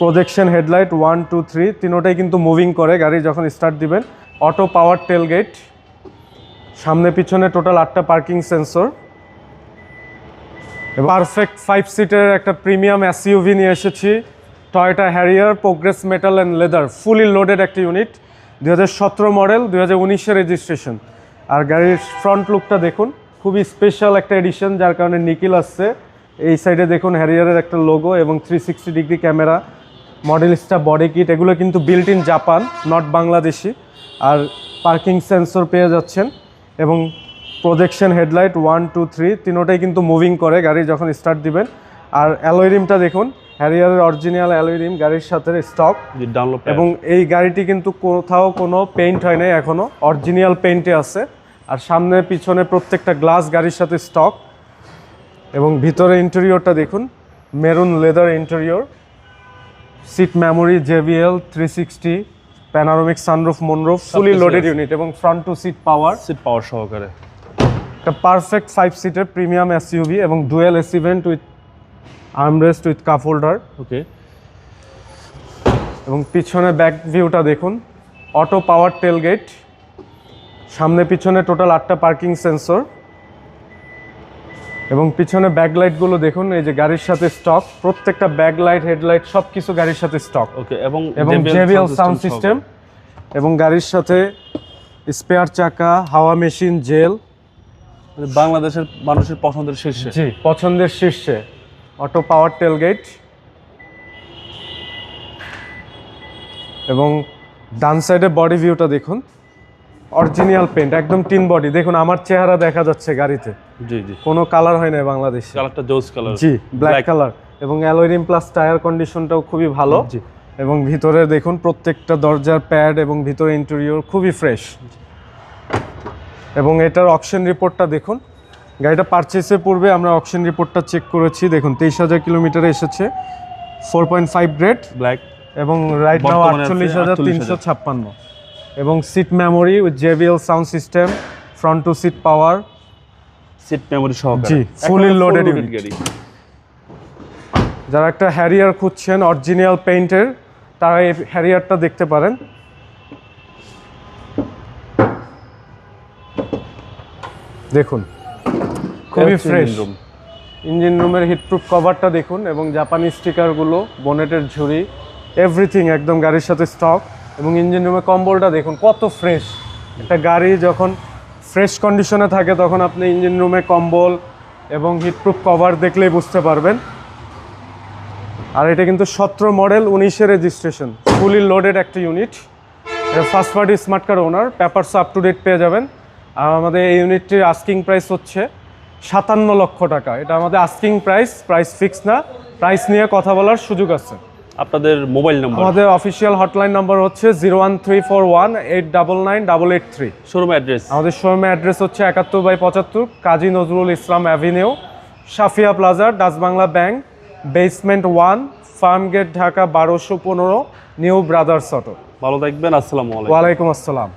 Projection headlight one two three তিনোটাই কিন্তু moving করে গাড়ি যখন স্টার্ট দিবেন। অটো পাওয়ার টেলগেট সামনে পিছনে টোটাল আটটা পার্কিং সেন্সর পারফেক্ট ফাইভ সিটের একটা প্রিমিয়াম এসইউভি নিয়ে এসেছি। Toyota Harrier progress metal and leather fully loaded একটা ইউনিট দু হাজার সতেরো মডেল দু হাজার রেজিস্ট্রেশন আর গাড়ির ফ্রন্ট লুকটা দেখুন, খুবই স্পেশাল একটা এডিশন যার কারণে নিকিল আসছে। এই সাইডে দেখুন হ্যারিয়ারের একটা লোগো এবং three degree camera Modellista body kit এগুলো কিন্তু built in Japan not Bangladeshi. R parking sensor পেয়ে যাচ্ছেন এবং projection headlight one two three তিনোটাই কিন্তু মুভিং করে গাড়ি যখন স্টার্ট দিবেন। আর অ্যালোয় রিমটা দেখুন হ্যারিয়ারের অরিজিনাল অ্যালোয় রিম গাড়ির সাথে স্টক এবং এই গাড়িটি কিন্তু কোথাও কোনো পেইন্ট হয় নাই এখনও অরিজিনাল পেইন্টে আছে। আর সামনে পিছনে প্রত্যেকটা গ্লাস গাড়ির সাথে স্টক এবং ভিতরে ইন্টেরিয়রটা দেখুন maroon leather interior seat memory JBL three sixty panoramic sunroof moonroof fully loaded unit এবং front two seat power seat power সহকারে। একটা পারফেক্ট ফাইভ সিটের প্রিমিয়াম এসইউভি এবং dual AC vent with armrest with cup holder okay এবং পিছনে back ভিউটা দেখুন। Auto পাওয়ার টেলগেট সামনে পিছনে টোটাল আটটা পার্কিং সেন্সর এবং পিছনে ব্যাকলাইটগুলো দেখুন এই যে গাড়ির সাথে স্টক প্রত্যেকটা ব্যাকলাইট হেডলাইট সব কিছু গাড়ির সাথে স্টক ওকে এবং এবং জেবিএল সাউন্ড সিস্টেম এবং গাড়ির সাথে স্পেয়ার চাকা হাওয়া মেশিন জেল মানে বাংলাদেশের মানুষের পছন্দের শীর্ষে। জি পছন্দের শীর্ষে। অটো পাওয়ার টেলগেট এবং ডান সাইডে বডি ভিউটা দেখুন। অরিজিনাল পেন্ট একদম টিন বডি দেখুন আমার চেহারা দেখা যাচ্ছে গাড়িতে। জি জি। কোনো কালার হয় না বাংলাদেশে। কালারটা জোস কালার জি ব্ল্যাক কালার এবং অ্যালোরিম প্লাস টায়ার কন্ডিশনটাও খুবই ভালো। জি। এবং ভিতরে দেখুন প্রত্যেকটা দরজার প্যাড এবং ভিতরে ইন্টেরিয়র খুবই ফ্রেশ এবং এটার অকশন রিপোর্টটা দেখুন। গাড়িটা পারচেসের পূর্বে আমরা অকশন রিপোর্টটা চেক করেছি। দেখুন তেইশ হাজার কিলোমিটার এসেছে। Four point five grade black এবং রাইট নাও আটচল্লিশ হাজার তিনশো ছাপ্পান্ন। এবং seat memory with JBL sound system front two seat power seat memory সহকারে। জি, full unit। গাড়ি। যারা একটা হ্যারিয়ার খুঁজছেন অরিজিনাল পেইন্টের তারা এই হ্যারিয়ারটা দেখতে পারেন। দেখুন খুবই ফ্রেশ ইঞ্জিন রুমের হিটপ্রুফ কভারটা দেখুন এবং জাপানি স্টিকারগুলো বনেটের ঝুড়ি এভরিথিং একদম গাড়ির সাথে স্টক এবং ইঞ্জিন রুমের কম্বলটা দেখুন, কত ফ্রেশ একটা গাড়ি যখন ফ্রেশ কন্ডিশনে থাকে, তখন আপনি ইঞ্জিন রুমে কম্বল এবং হিটপ্রুফ কভার দেখলেই বুঝতে পারবেন। আর এটা কিন্তু সতেরো মডেল উনিশের রেজিস্ট্রেশন ফুলি লোডেড একটা ইউনিট এটা first party smart card owner papers up to date পেয়ে যাবেন। আর আমাদের এই ইউনিটটির আস্কিং প্রাইস হচ্ছে সাতান্ন লক্ষ টাকা। এটা আমাদের আস্কিং প্রাইস প্রাইস ফিক্স না। প্রাইস নিয়ে কথা বলার সুযোগ আছে। আপনাদের মোবাইল নাম্বার? আমাদের অফিসিয়াল হটলাইন নাম্বার হচ্ছে zero one three four one eight double nine double eight three showroom address আমাদের শোরুমের অ্যাড্রেস হচ্ছে একাত্তর বাই পঁচাত্তর Kazi Nazrul Islam avenue Safia plaza Dutch Bangla bank basement one Farmgate Dhaka বারোশো পনেরো new brothers auto ভালো থাকবেন আসসালামু আলাইকুম। ওয়ালাইকুম আসসালাম।